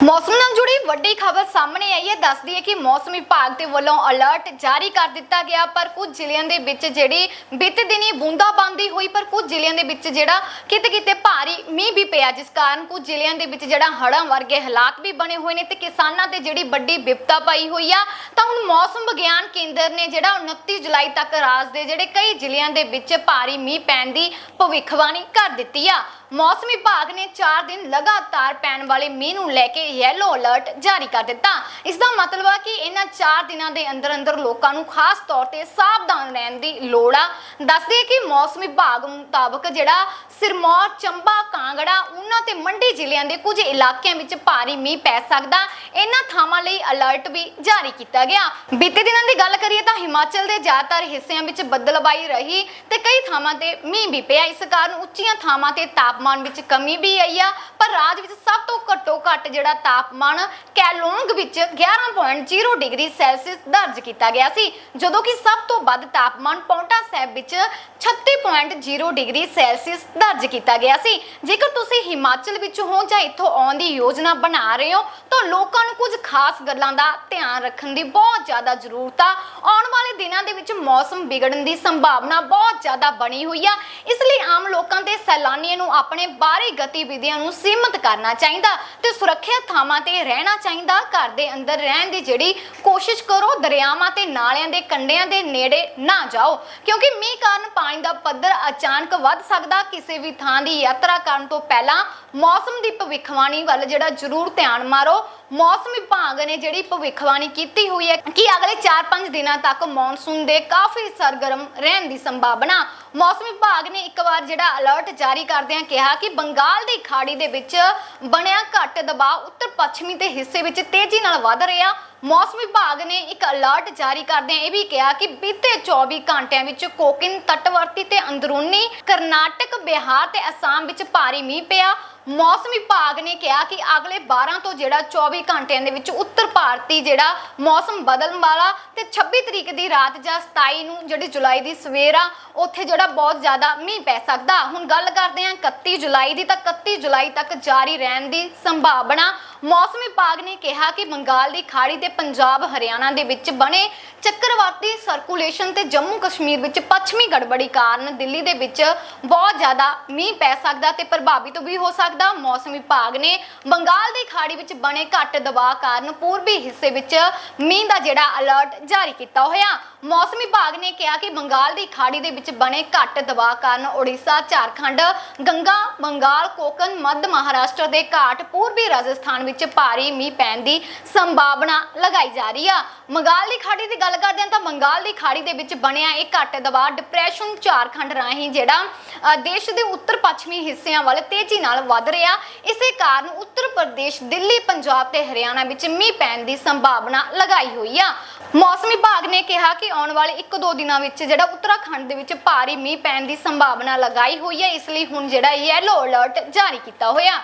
ਮੌਸਮ ਨਾਲ ਜੁੜੀ ਵੱਡੀ ਖਬਰ ਸਾਹਮਣੇ ਆਈ ਹੈ। ਦੱਸਦੀ ਹੈ ਕਿ ਮੌਸਮ ਵਿਭਾਗ ਦੇ ਵੱਲੋਂ ਅਲਰਟ ਜਾਰੀ ਕਰ ਦਿੱਤਾ ਗਿਆ, ਪਰ ਕੁਝ ਜ਼ਿਲ੍ਹਿਆਂ ਦੇ ਵਿੱਚ ਜਿਹੜੀ ਬੀਤੇ ਦਿਨੀ ਬੂੰਦਾਬਾਂਦੀ ਹੋਈ, ਪਰ ਕੁਝ ਜ਼ਿਲ੍ਹਿਆਂ ਦੇ ਵਿੱਚ ਜਿਹੜਾ ਕਿਤੇ ਕਿਤੇ ਭਾਰੀ ਮੀਂਹ ਵੀ ਪਿਆ, ਜਿਸ ਕਾਰਨ ਕੁਝ ਜ਼ਿਲ੍ਹਿਆਂ ਦੇ ਵਿੱਚ ਜਿਹੜਾ ਹੜ੍ਹਾਂ ਵਰਗੇ ਹਾਲਾਤ ਵੀ ਬਣੇ ਹੋਏ ਨੇ ਤੇ ਕਿਸਾਨਾਂ ਤੇ ਜਿਹੜੀ ਵੱਡੀ ਵਿਪਤਾ ਪਾਈ ਹੋਈ ਆ। ਤਾਂ ਹੁਣ ਮੌਸਮ ਵਿਗਿਆਨ ਕੇਂਦਰ ਨੇ ਜਿਹੜਾ 29 ਜੁਲਾਈ ਤੱਕ ਰਾਜ ਦੇ ਜਿਹੜੇ ਕਈ ਜ਼ਿਲ੍ਹਿਆਂ ਦੇ ਵਿੱਚ ਭਾਰੀ ਮੀਂਹ ਪੈਣ ਦੀ ਭਵਿੱਖਬਾਣੀ ਕਰ ਦਿੱਤੀ ਆ। ਮੌਸਮ ਵਿਭਾਗ ਨੇ 4 ਦਿਨ ਲਗਾਤਾਰ ਪੈਣ ਵਾਲੇ ਮੀਂਹ ਨੂੰ ਲੈ ਕੇ ਯੈਲੋ ਅਲਰਟ ਜਾਰੀ ਕਰ ਦਿੱਤਾ। ਇਸ ਦਾ ਮਤਲਬ ਆ ਕਿ ਇਹਨਾਂ 4 ਦਿਨਾਂ ਦੇ ਅੰਦਰ ਅੰਦਰ ਲੋਕਾਂ ਨੂੰ ਖਾਸ ਤੌਰ ਤੇ ਸਾਵਧਾਨ ਰਹਿਣ ਦੀ ਲੋੜ ਆ। ਦੱਸਦੇ ਕਿ ਮੌਸਮ ਵਿਭਾਗ ਮੁਤਾਬਕ ਜਿਹੜਾ ਸਿਰਮੌਰ, ਚੰਬਾ, ਕਾਂਗੜਾ, ਉਹਨਾਂ ਤੇ ਮੰਡੀ ਜ਼ਿਲ੍ਹਿਆਂ ਦੇ ਕੁਝ ਇਲਾਕਿਆਂ ਵਿੱਚ ਭਾਰੀ ਮੀਂਹ ਪੈ ਸਕਦਾ। ਇਹਨਾਂ ਥਾਵਾਂ ਲਈ ਅਲਰਟ ਵੀ ਜਾਰੀ ਕੀਤਾ ਗਿਆ। ਬੀਤੇ ਦਿਨਾਂ ਦੀ ਗੱਲ ਕਰੀਏ ਤਾਂ ਹਿਮਾਚਲ ਦੇ ਜ਼ਿਆਦਾਤਰ ਹਿੱਸਿਆਂ ਵਿੱਚ ਬੱਦਲਬਾਈ ਰਹੀ ਤੇ ਕਈ ਥਾਵਾਂ ਤੇ ਮੀਂਹ ਵੀ ਪਿਆ। ਇਸ ਕਾਰਨ ਉੱਚੀਆਂ ਥਾਵਾਂ ਤੇ ਤਾਪ ਤਾਪਮਾਨ ਵਿੱਚ ਕਮੀ ਵੀ ਆਈ ਆ ਪਰ ਰਾਜ ਵਿੱਚ ਸਭ ਤੋਂ ਘੱਟ ਜਿਹੜਾ ਤਾਪਮਾਨ ਕੈਲੋਂਗ ਵਿੱਚ 11.0 ਡਿਗਰੀ ਸੈਲਸੀਅਸ ਦਰਜ ਕੀਤਾ ਗਿਆ ਸੀ, ਜਦੋਂ ਕਿ ਸਭ ਤੋਂ ਵੱਧ ਤਾਪਮਾਨ ਪੌਂਟਾ ਸਾਹਿਬ ਵਿੱਚ 36.0 ਡਿਗਰੀ ਸੈਲਸੀਅਸ ਦਰਜ ਕੀਤਾ ਗਿਆ ਸੀ। ਜੇਕਰ ਤੁਸੀਂ ਹਿਮਾਚਲ ਵਿੱਚ ਹੋ ਜਾਂ ਇੱਥੋਂ ਆਉਣ ਦੀ ਯੋਜਨਾ ਬਣਾ ਰਹੇ ਹੋ, ਤਾਂ ਲੋਕਾਂ ਨੂੰ ਕੁਝ ਖਾਸ ਗੱਲਾਂ ਦਾ ਧਿਆਨ ਰੱਖਣ ਦੀ ਬਹੁਤ ਜ਼ਿਆਦਾ ਜ਼ਰੂਰਤ ਆ। ਆਉਣ ਵਾਲੇ ਦਿਨਾਂ ਦੇ ਵਿੱਚ ਮੌਸਮ ਵਿਗੜਨ ਦੀ ਸੰਭਾਵਨਾ ਬਹੁਤ ਜ਼ਿਆਦਾ ਬਣੀ ਹੋਈ ਆ। ਇਸ ਲਈ ਆਮ ਲੋਕਾਂ ਤੇ ਸੈਲਾਨੀਆਂ ਨੂੰ ਆਪਣੇ ਬਾਹਰੀ ਗਤੀਵਿਧੀਆਂ ਨੂੰ ਸੀਮਿਤ ਕਰਨਾ ਚਾਹੀਦਾ ਤੇ ਸੁਰੱਖਿਅਤ ਥਾਵਾਂ ਤੇ ਰਹਿਣਾ ਚਾਹੀਦਾ, ਘਰ ਦੇ ਅੰਦਰ ਰਹਿਣ ਦੀ ਜਿਹੜੀ ਕੋਸ਼ਿਸ਼ ਕਰੋ, ਦਰਿਆਵਾਂ ਤੇ ਨਾਲਿਆਂ ਦੇ ਕੰਢਿਆਂ ਦੇ ਨੇੜੇ ਨਾ ਜਾਓ, ਕਿਉਂਕਿ ਮੀਂਹ ਕਾਰਨ ਪਾਣੀ ਦਾ ਪੱਧਰ ਅਚਾਨਕ ਵੱਧ ਸਕਦਾ, ਕਿਸੇ ਵੀ ਥਾਂ ਦੀ ਯਾਤਰਾ ਕਰਨ ਤੋਂ ਪਹਿਲਾਂ ਮੌਸਮ ਦੀ ਭਵਿੱਖਬਾਣੀ ਵੱਲ ਜਿਹੜਾ ਜ਼ਰੂਰ ਧਿਆਨ ਮਾਰੋ। ਮੌਸਮ ਵਿਭਾਗ ਨੇ ਜਿਹੜੀ ਭਵਿੱਖਬਾਣੀ ਕੀਤੀ ਹੋਈ ਹੈ ਕਿ ਅਗਲੇ 4-5 ਦਿਨਾਂ ਤੱਕ ਮੌਨਸੂਨ ਦੇ ਕਾਫੀ ਸਰਗਰਮ ਰਹਿਣ ਦੀ ਸੰਭਾਵਨਾ, ਮੌਸਮ ਵਿਭਾਗ ਨੇ ਇੱਕ ਵਾਰ ਜਿਹੜਾ ਅਲਰਟ ਜਾਰੀ ਕਰਦਿਆਂ ਕਿਹਾ ਕਿ ਬੰਗਾਲ ਦੀ ਖਾੜੀ ਦੇ ਵਿੱਚ ਬਣਿਆ ਘੱਟ ਦਬਾਅ ਉੱਤਰ ਪੱਛਮੀ ਦੇ ਹਿੱਸੇ ਵਿੱਚ ਤੇਜ਼ੀ ਨਾਲ ਵਧ ਰਿਹਾ। ਮੌਸਮ ਵਿਭਾਗ ਨੇ ਇੱਕ ਅਲਰਟ ਜਾਰੀ ਕਰਦਿਆਂ ਇਹ ਵੀ ਕਿਹਾ ਕਿ ਬੀਤੇ 24 ਘੰਟਿਆਂ ਵਿੱਚ ਕੋਕਿਨ ਤਟਵਰਤੀ ਤੇ ਅੰਦਰੂਨੀ ਕਰਨਾਟਕ, ਬਿਹਾਰ ਤੇ ਅਸਾਮ ਵਿੱਚ ਭਾਰੀ ਮੀਂਹ ਪਿਆ। ਮੌਸਮ ਵਿਭਾਗ ਨੇ ਕਿਹਾ ਕਿ ਅਗਲੇ 12 ਤੋਂ ਜਿਹੜਾ 24 ਘੰਟਿਆਂ ਦੇ ਵਿੱਚ ਉੱਤਰ ਭਾਰਤੀ ਜਿਹੜਾ ਮੌਸਮ ਬਦਲਣ ਵਾਲਾ ਤੇ 26 ਤਰੀਕ ਦੀ ਰਾਤ ਜਾਂ 27 ਨੂੰ ਜਿਹੜੀ ਜੁਲਾਈ ਦੀ ਸਵੇਰ ਆ, ਉੱਥੇ ਜਿਹੜਾ ਬਹੁਤ ਜ਼ਿਆਦਾ ਮੀਂਹ ਪੈ ਸਕਦਾ। ਹੁਣ ਗੱਲ ਕਰਦੇ ਹਾਂ 31 ਜੁਲਾਈ ਦੀ, ਤਾਂ 31 ਜੁਲਾਈ ਤੱਕ ਜਾਰੀ ਰਹਿਣ ਦੀ ਸੰਭਾਵਨਾ ਮੌਸਮ ਵਿਭਾਗ ਨੇ ਕਿਹਾ ਕਿ ਬੰਗਾਲ ਦੀ ਖਾੜੀ ਤੇ ਪੰਜਾਬ ਹਰਿਆਣਾ ਦੇ ਵਿੱਚ ਬਣੇ ਚੱਕਰਵਾਤੀ ਸਰਕੂਲੇਸ਼ਨ ਤੇ ਜੰਮੂ ਕਸ਼ਮੀਰ ਵਿੱਚ ਪੱਛਮੀ ਗੜਬੜੀ ਕਾਰਨ ਦਿੱਲੀ ਦੇ ਵਿੱਚ ਬਹੁਤ ਜ਼ਿਆਦਾ ਮੀਂਹ ਪੈ ਸਕਦਾ ਤੇ ਪ੍ਰਭਾਵਿਤ ਵੀ ਹੋ ਸਕਦਾ। ਮੌਸਮ ਵਿਭਾਗ ਨੇ ਬੰਗਾਲ ਦੀ ਖਾੜੀ ਵਿੱਚ ਬਣੇ ਘੱਟ ਦਬਾਅ ਕਾਰਨ ਪੂਰਬੀ ਹਿੱਸੇ ਵਿੱਚ ਮੀਂਹ ਦਾ ਜਿਹੜਾ ਅਲਰਟ ਜਾਰੀ ਕੀਤਾ ਹੋਇਆ। ਮੌਸਮ ਵਿਭਾਗ ਨੇ ਕਿਹਾ ਕਿ ਬੰਗਾਲ ਦੀ ਖਾੜੀ ਦੇ ਵਿੱਚ ਬਣੇ ਘੱਟ ਦਬਾਅ ਕਾਰਨ ਓਡੀਸ਼ਾ ਝਾਰਖੰਡ, ਗੰਗਾ, ਬੰਗਾਲ ਕੋਕਨ ਮੱਧ ਮਹਾਰਾਸ਼ਟਰ ਦੇ ਘਾਟ, ਪੂਰਬੀ ਰਾਜਸਥਾਨ ਵਿੱਚ ਭਾਰੀ ਮੀਂਹ ਪੈਣ ਦੀ ਸੰਭਾਵਨਾ ਲਗਾਈ ਜਾ ਰਹੀ ਆ। ਬੰਗਾਲ ਦੀ ਖਾੜੀ ਦੀ ਗੱਲ ਕਰਦੇ ਹਾਂ ਤਾਂ ਬੰਗਾਲ ਦੀ ਖਾੜੀ ਦੇ ਵਿੱਚ ਬਣਿਆ ਇਹ ਘੱਟ ਦਬਾਅ ਡਿਪਰੈਸ਼ਨ ਝਾਰਖੰਡ ਰਾਹੀਂ, ਜਿਹੜਾ ਦੇਸ਼ ਦੇ ਉੱਤਰ ਪੱਛਮੀ ਹਿੱਸਿਆਂ ਵੱਲ ਤੇਜ਼ੀ ਨਾਲ ਵੱਧ ਰਿਹਾ। ਇਸੇ ਕਾਰਨ ਉੱਤਰ ਪ੍ਰਦੇਸ਼, ਦਿੱਲੀ, ਪੰਜਾਬ ਤੇ ਹਰਿਆਣਾ ਵਿੱਚ ਮੀਂਹ ਪੈਣ ਦੀ ਸੰਭਾਵਨਾ ਲਗਾਈ ਹੋਈ ਆ। ਮੌਸਮ ਵਿਭਾਗ ਨੇ ਕਿਹਾ ਕਿ ਆਉਣ ਵਾਲੇ 1-2 ਦਿਨਾਂ ਵਿੱਚ ਜਿਹੜਾ ਉੱਤਰਾਖੰਡ ਦੇ ਵਿੱਚ ਭਾਰੀ ਮੀਂਹ ਪੈਣ ਦੀ ਸੰਭਾਵਨਾ ਲਗਾਈ ਹੋਈ ਹੈ ਇਸ ਲਈ ਹੁਣ ਜਿਹੜਾ ਯੈਲੋ ਅਲਰਟ ਜਾਰੀ ਕੀਤਾ ਹੋਇਆ।